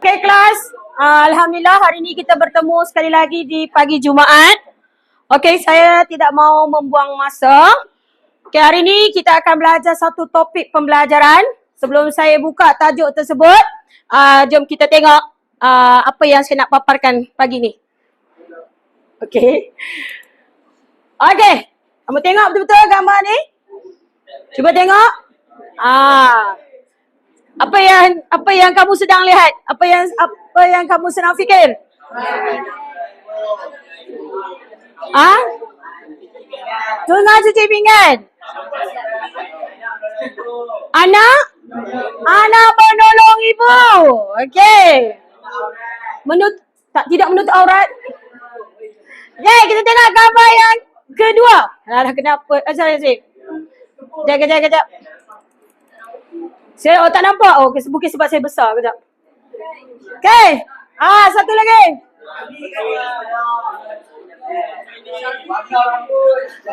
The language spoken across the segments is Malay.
Okay kelas, uh, Alhamdulillah hari ini kita bertemu sekali lagi di pagi Jumaat. Okay, saya tidak mau membuang masa. Okay, hari ini kita akan belajar satu topik pembelajaran. Sebelum saya buka tajuk tersebut, uh, jom kita tengok uh, apa yang saya nak paparkan pagi ni. Okay. Okay, kamu tengok betul-betul gambar ni? Cuba tengok. Ah, apa yang apa yang kamu sedang lihat? Apa yang apa yang kamu sedang fikir? Ah? Tengah cuci pinggan. Anak? Anak menolong ibu. Okey. Menut tak tidak menutup aurat. Okey, kita tengok gambar yang kedua. Alah kenapa? Ah, sorry, sorry. Kejap, kejap, kejap. Saya oh tak nampak. Oh, mungkin sebab saya besar. Kejap. Okay. Ah, satu lagi.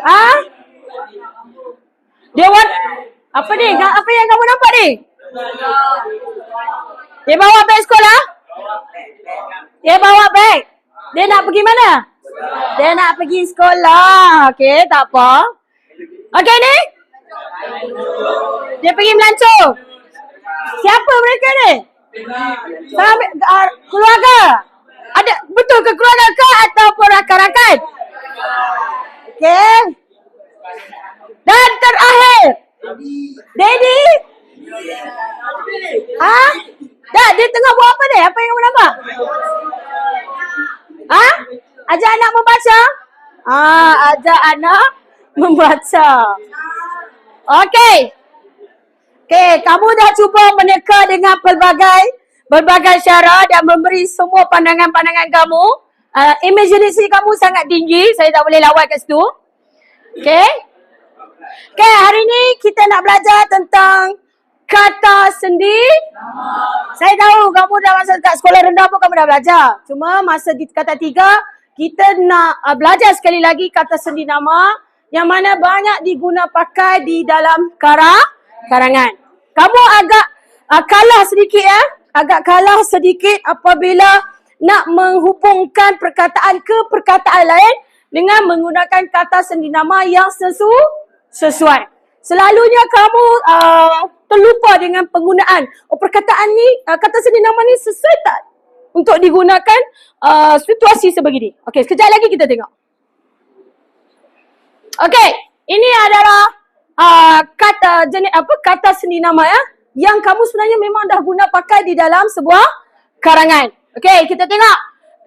Ah? Dia wat apa ni? Apa yang kamu nampak ni? Dia bawa beg sekolah? Dia bawa beg. Dia nak pergi mana? Dia nak pergi sekolah. Okey, tak apa. Okey ni? Dia pergi melancong. Siapa mereka ni? Uh, keluarga. Ada betul ke keluarga ke ataupun rakan-rakan? Okey. Dan terakhir. Daddy. Ha? Dah, dia tengah buat apa ni? Apa yang kamu nampak? Ha? Ajar anak membaca? Ah, ajar anak membaca. Okey. Okey, kamu dah cuba meneka dengan pelbagai berbagai cara dan memberi semua pandangan-pandangan kamu. Uh, imaginasi kamu sangat tinggi. Saya tak boleh lawat kat situ. Okey. Okey, hari ni kita nak belajar tentang kata sendi. Saya tahu kamu dah masa kat sekolah rendah pun kamu dah belajar. Cuma masa di kata tiga, kita nak uh, belajar sekali lagi kata sendi nama yang mana banyak diguna pakai di dalam kara, karangan. Kamu agak uh, kalah sedikit ya. Agak kalah sedikit apabila nak menghubungkan perkataan ke perkataan lain dengan menggunakan kata sendi nama yang sesu, sesuai. Selalunya kamu uh, terlupa dengan penggunaan oh, perkataan ni, uh, kata sendi nama ni sesuai tak untuk digunakan uh, situasi sebegini. Okey, sekejap lagi kita tengok. Okey, ini adalah uh, kata jenis apa kata sendi nama ya yang kamu sebenarnya memang dah guna pakai di dalam sebuah karangan. Okey, kita tengok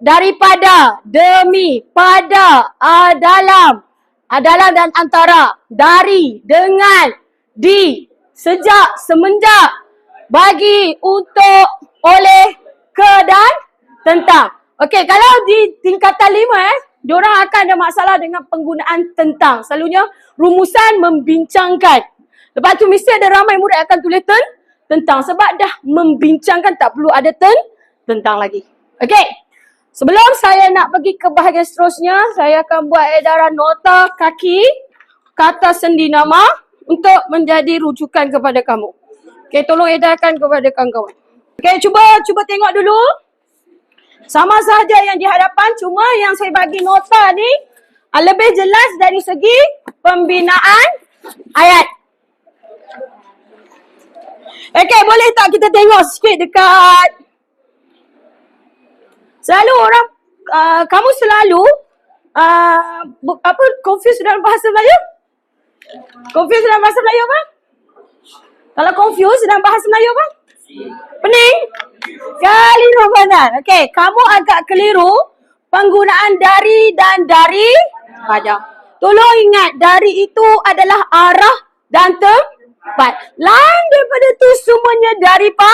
daripada, demi, pada, uh, dalam, adalah dan antara, dari, dengan, di, sejak, semenjak, bagi, untuk, oleh, ke dan tentang. Okey, kalau di tingkatan lima eh, diorang akan ada masalah dengan penggunaan tentang. Selalunya rumusan membincangkan. Lepas tu mesti ada ramai murid akan tulis ten, tentang sebab dah membincangkan tak perlu ada ten, tentang lagi. Okey. Sebelum saya nak pergi ke bahagian seterusnya, saya akan buat edaran nota kaki kata sendi nama untuk menjadi rujukan kepada kamu. Okey, tolong edarkan kepada kawan-kawan. Okey, cuba cuba tengok dulu. Sama sahaja yang di hadapan cuma yang saya bagi nota ni uh, lebih jelas dari segi pembinaan ayat. Okey, boleh tak kita tengok sikit dekat Selalu orang uh, kamu selalu uh, apa confuse dalam bahasa Melayu? Confuse dalam bahasa Melayu apa? Kalau confuse dalam bahasa Melayu apa? Pening? Keliru benar. Okey, kamu agak keliru penggunaan dari dan dari pada. Tolong ingat, dari itu adalah arah dan tempat. Lain daripada tu semuanya dari pa,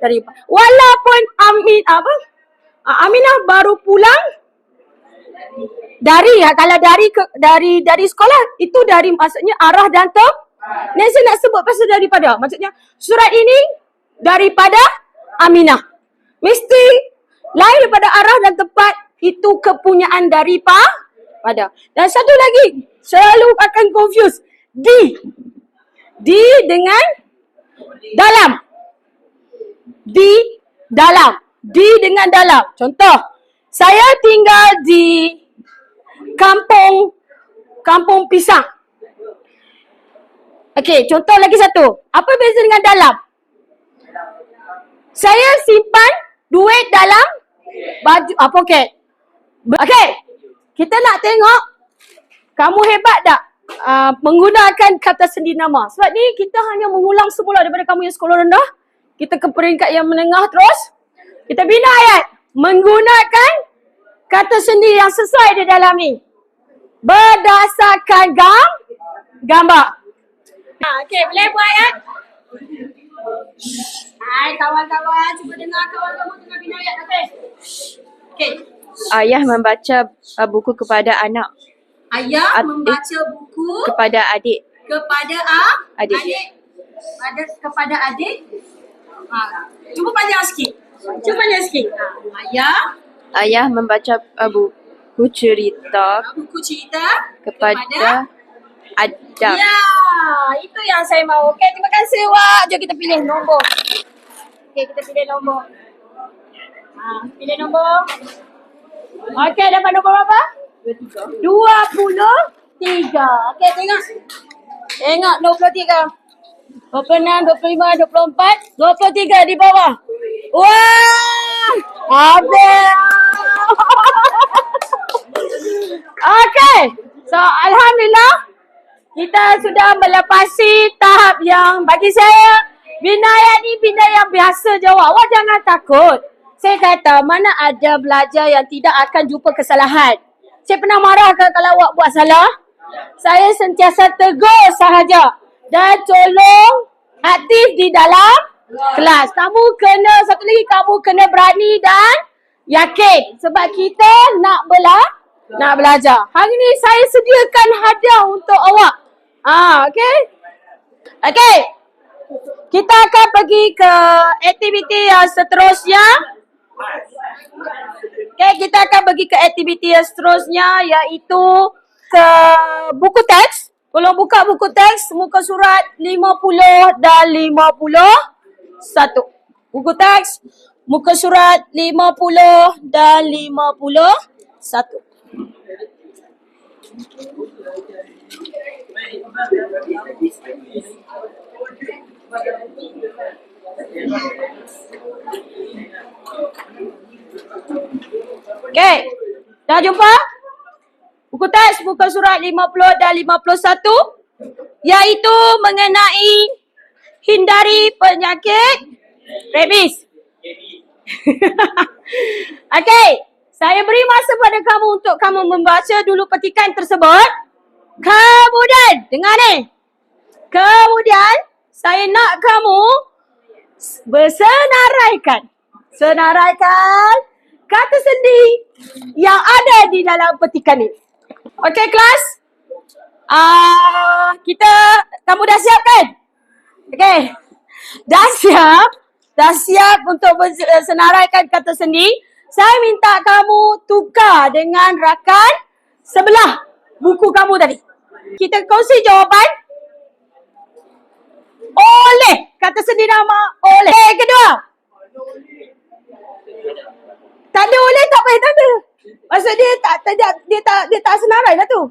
dari pa. Walaupun Amin apa? Ah, Aminah baru pulang dari ya kalau dari ke, dari dari sekolah itu dari maksudnya arah dan tem. Ni saya nak sebut pasal daripada. Maksudnya surat ini daripada Aminah. Mesti lain daripada arah dan tempat itu kepunyaan dari pa pada. Dan satu lagi selalu akan confuse di Di dengan dalam. Di dalam. Di dengan dalam. Contoh, saya tinggal di kampung kampung pisang. Okey, contoh lagi satu. Apa beza dengan dalam? Saya simpan duit dalam baju apa poket. Okey. Kita nak tengok kamu hebat tak uh, menggunakan kata sendi nama. Sebab ni kita hanya mengulang semula daripada kamu yang sekolah rendah. Kita ke peringkat yang menengah terus. Kita bina ayat menggunakan kata sendi yang sesuai di dalam ni. Berdasarkan gam gambar. Ha, okey, boleh buat ayat? Hai kawan-kawan, cuba dengar kawan-kawan tengah bina ayat okey. Okey. Ayah membaca uh, buku kepada anak Ayah Adik. membaca buku kepada adik. kepada ah, Adik. adik. Pada kepada adik. Ha, cuba panjang sikit. Cuba panjang sikit. Ha, ayah Ayah membaca uh, buku cerita buku cerita kepada Adam. Ya, itu yang saya mau. Okey, terima kasih Wak. Jom kita pilih nombor. Okey, kita pilih nombor. Ha, pilih nombor. Okey, dapat nombor berapa? 23. 23. Okey, tengok. Tengok 23. 26, 25, 24, 23 di bawah. Wah! Habis. Okey. So, Alhamdulillah. Kita sudah melepasi tahap yang bagi saya bina ayat ni bina yang biasa je awak. Awak jangan takut. Saya kata mana ada belajar yang tidak akan jumpa kesalahan. Saya pernah marah ke kalau awak buat salah? Saya sentiasa tegur sahaja dan tolong aktif di dalam kelas. Kamu kena, satu lagi kamu kena berani dan yakin. Sebab kita nak bela, nak belajar. Hari ni saya sediakan hadiah untuk awak. Ah, okey. Okey. Kita akan pergi ke aktiviti yang seterusnya. Okey, kita akan pergi ke aktiviti yang seterusnya iaitu ke buku teks. Tolong buka buku teks muka surat 50 dan 51. Buku teks muka surat 50 dan 51. Okey. Dah jumpa? Buku teks muka surat 50 dan 51 iaitu mengenai hindari penyakit rabies. Okey, saya beri masa pada kamu untuk kamu membaca dulu petikan tersebut. Kemudian, dengar ni. Kemudian, saya nak kamu bersenaraikan. Senaraikan kata sendi yang ada di dalam petikan ini. Okey kelas? Ah, kita kamu dah siap kan? Okey. Dah siap? Dah siap untuk bersenaraikan kata sendi? Saya minta kamu tukar dengan rakan sebelah buku kamu tadi. Kita kongsi jawapan. Oleh. Kata sendi nama oleh. Eh, kedua. Tak ada oleh tak payah tanda. Maksud dia tak, tak dia, dia tak dia tak senarai lah tu.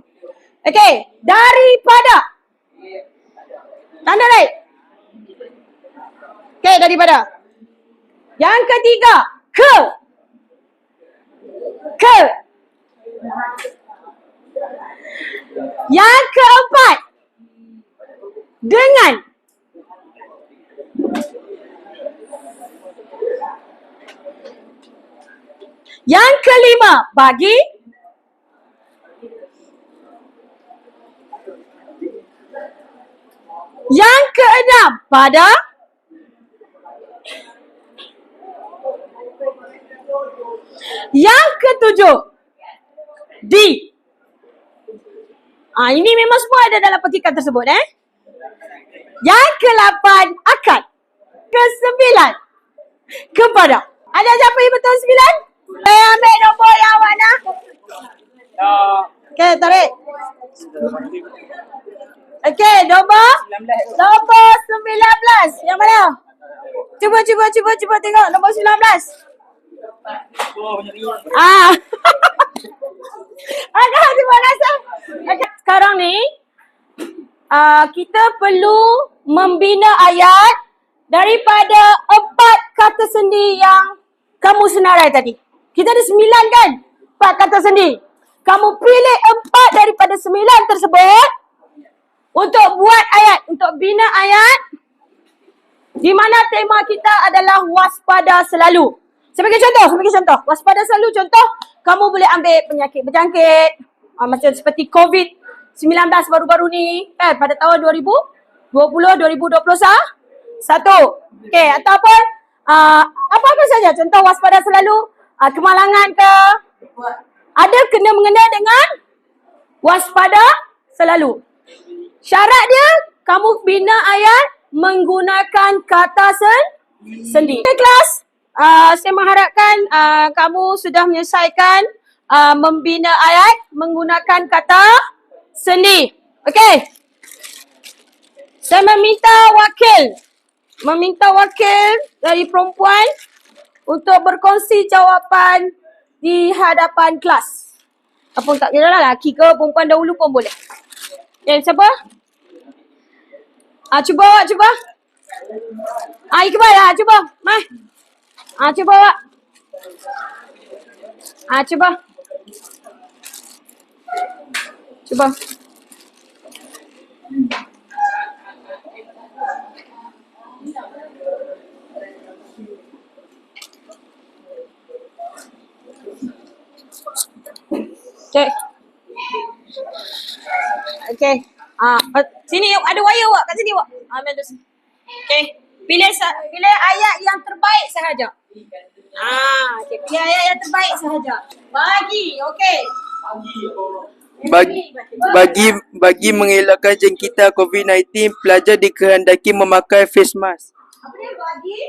Okey, daripada. Tanda right. Okey, daripada. Yang ketiga, ke. Ke. Yang keempat, dengan. Yang kelima, bagi. Yang keenam, pada. Yang ketujuh, di. Ah ini memang semua ada dalam petikan tersebut eh. Yang ke-8 akan. Ke-9 kepada. Ada siapa yang betul sembilan? Saya ambil nombor yang mana? Okey, tarik. Okey, nombor? Nombor 19. Yang mana? Cuba, cuba, cuba, cuba tengok. Nombor 19. Ah. Agak cuba rasa. Okay. Sekarang ni, uh, kita perlu membina ayat daripada empat kata sendi yang kamu senarai tadi. Kita ada sembilan kan? Empat kata sendi. Kamu pilih empat daripada sembilan tersebut untuk buat ayat, untuk bina ayat di mana tema kita adalah waspada selalu. Sebagai contoh, sebagai contoh, waspada selalu contoh, kamu boleh ambil penyakit berjangkit, uh, macam seperti COVID-19 baru-baru ni, kan, pada tahun 2020, 2021. Satu. Okay, ataupun uh, apa-apa saja. Contoh waspada selalu, uh, kemalangan ke, ada kena mengena dengan waspada selalu. Syarat dia, kamu bina ayat menggunakan kata sen sendi. Okay, kelas, uh, saya mengharapkan uh, kamu sudah menyelesaikan uh, membina ayat menggunakan kata sendi. Okey. Saya meminta wakil, meminta wakil dari perempuan untuk berkongsi jawapan di hadapan kelas. Apa tak kira lah lelaki ke perempuan dahulu pun boleh. Okay, siapa? Ah, cuba awak, cuba. Ah, Iqbal lah, cuba. Mai. Ah, cuba awak. Ah, cuba. Cuba. Okay. Okay. Ah, uh, sini ada wire awak kat sini awak. Ah, tu. Okay. Pilih pilih ayat yang terbaik sahaja. Ah, okay. Pilih ayat yang terbaik sahaja. Bagi, okay. Bagi, bagi bagi mengelakkan jangkitan COVID-19, pelajar dikehendaki memakai face mask. Apa dia bagi?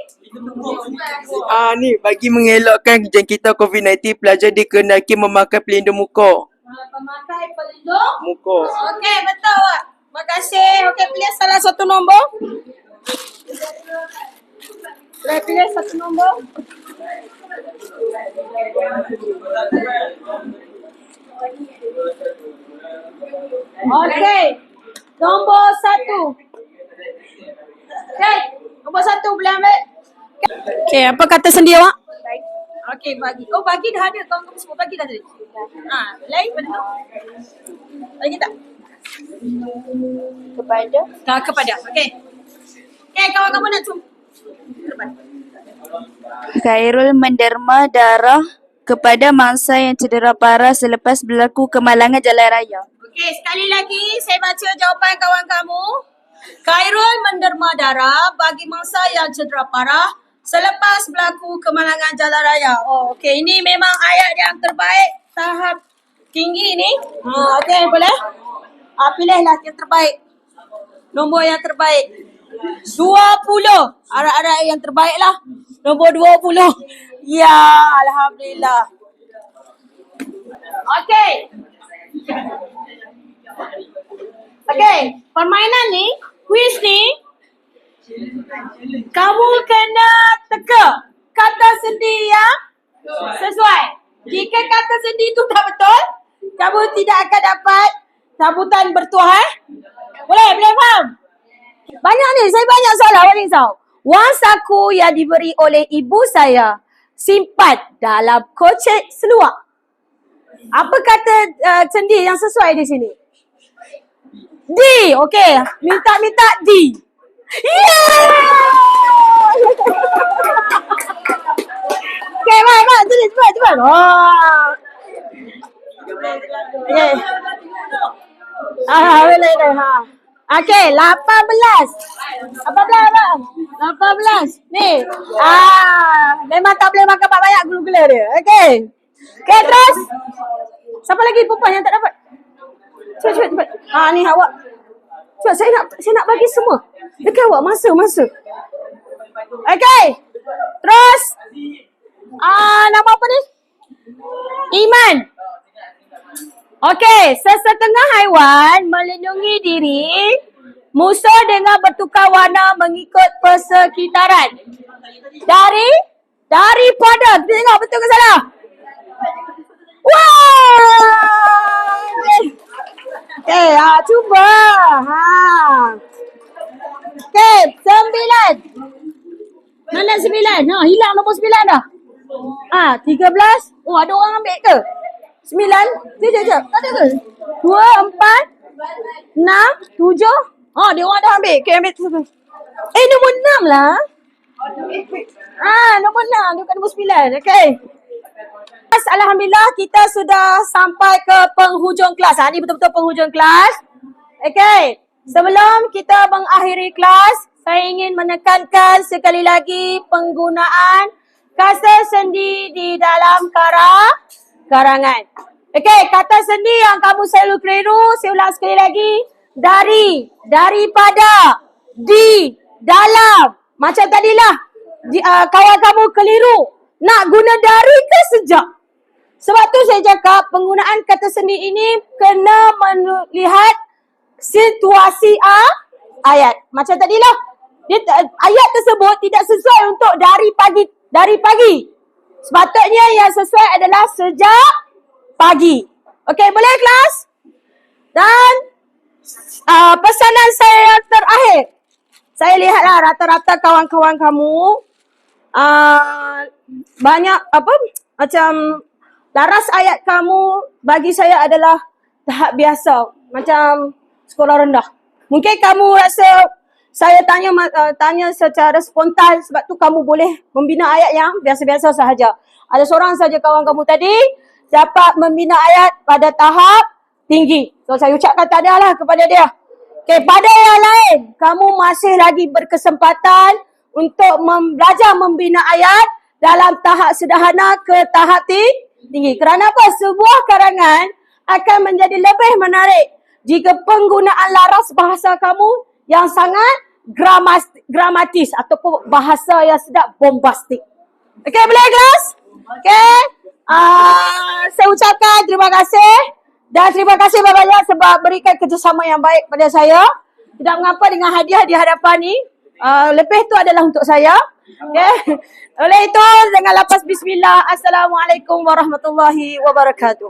Ah ni, bagi mengelakkan jangkitan COVID-19, pelajar dikehendaki memakai pelindung muka. Ah, Pemakai pelindung. Muka. Okey, betul awak. Terima kasih. Okey, pilih salah satu nombor. Pilih satu nombor. Okey. Nombor satu. Okey. Nombor satu boleh ambil. Okey, apa kata sendi awak? Okey, bagi. Oh, bagi dah ada. Kawan kamu semua bagi dah tadi. Ha, lain pada tu. Lagi tak? Kepada Tak kepada. Okey. Okey, kawan kamu nak cum. Khairul menderma darah kepada mangsa yang cedera parah selepas berlaku kemalangan jalan raya. Okey, sekali lagi saya baca jawapan kawan kamu. Khairul menderma darah bagi mangsa yang cedera parah selepas berlaku kemalangan jalan raya. Oh, okey. Ini memang ayat yang terbaik tahap tinggi ni. Ha, okey, boleh? Ah, pilihlah yang terbaik. Nombor yang terbaik. 20. Harap-harap yang terbaik lah. Nombor 20. Ya, Alhamdulillah. Okey. Okey, permainan ni, quiz ni, kamu kena teka kata sendi yang sesuai. Jika kata sendi itu tak betul, kamu tidak akan dapat sambutan bertuah eh. Boleh, boleh faham? Banyak ni, saya banyak soalan, banyak soalan. Wang saku yang diberi oleh ibu saya simpan dalam kocek seluar. Apa kata uh, sendi yang sesuai di sini? D. Okey. Minta-minta D. Yeah! Okey, mak, mak. Sini, cepat, cepat. Oh. Okey. Ah, boleh, boleh. Ha. Okey, 18. 18 apa? 18. Ni. Ah, memang tak boleh makan banyak gula-gula dia. Okey. Okey, terus. Siapa lagi perempuan yang tak dapat? Cepat, cepat, cepat. Ah, ni awak. Cepat, saya nak saya nak bagi semua. Dekat awak, masa, masa. Okey. Terus. Ah, nama apa ni? Iman. Okey, sesetengah haiwan melindungi diri musuh dengan bertukar warna mengikut persekitaran. Dari daripada kita tengok betul ke salah? Wah! Okey, ha, cuba. Ha. Okey, sembilan. Mana sembilan? Ha, hilang nombor sembilan dah. Ah, tiga belas. Oh, ada orang ambil ke? Sembilan. Sekejap, sekejap. Tak ada ke? Dua, empat, enam, tujuh. Oh, dia orang dah ambil. Okay, ambil tu. Eh, nombor enam lah. Ah, nombor enam. Dia bukan nombor sembilan. Okay. Alhamdulillah kita sudah sampai ke penghujung kelas. Ha, ni betul-betul penghujung kelas. Okay. Sebelum kita mengakhiri kelas, saya ingin menekankan sekali lagi penggunaan kata sendi di dalam kara karangan. Okay, kata sendi yang kamu selalu keliru, saya ulang sekali lagi. Dari, daripada, di, dalam. Macam tadilah, di, uh, kawan kamu keliru. Nak guna dari ke sejak? Sebab tu saya cakap penggunaan kata sendi ini kena melihat situasi a ayat. Macam tadilah dia ayat tersebut tidak sesuai untuk dari pagi dari pagi. Sepatutnya yang sesuai adalah sejak pagi. Okey, boleh kelas? Dan uh, pesanan saya yang terakhir. Saya lihatlah rata-rata kawan-kawan kamu uh, banyak apa macam laras ayat kamu bagi saya adalah tahap biasa macam sekolah rendah. Mungkin kamu rasa saya tanya uh, tanya secara spontan sebab tu kamu boleh membina ayat yang biasa-biasa sahaja. Ada seorang saja kawan kamu tadi dapat membina ayat pada tahap tinggi. So saya ucapkan tahniahlah kepada dia. Okey, pada yang lain, kamu masih lagi berkesempatan untuk mem- belajar membina ayat dalam tahap sederhana ke tahap ti- tinggi. Kerana apa? Sebuah karangan akan menjadi lebih menarik jika penggunaan laras bahasa kamu yang sangat gramas, gramatis ataupun bahasa yang sedap bombastik. Okey, boleh kelas? Okey. Uh, saya ucapkan terima kasih dan terima kasih banyak sebab berikan kerjasama yang baik pada saya. Tidak mengapa dengan hadiah di hadapan ni. Uh, lebih tu adalah untuk saya. Okey. Oleh itu, dengan lapas bismillah. Assalamualaikum warahmatullahi wabarakatuh.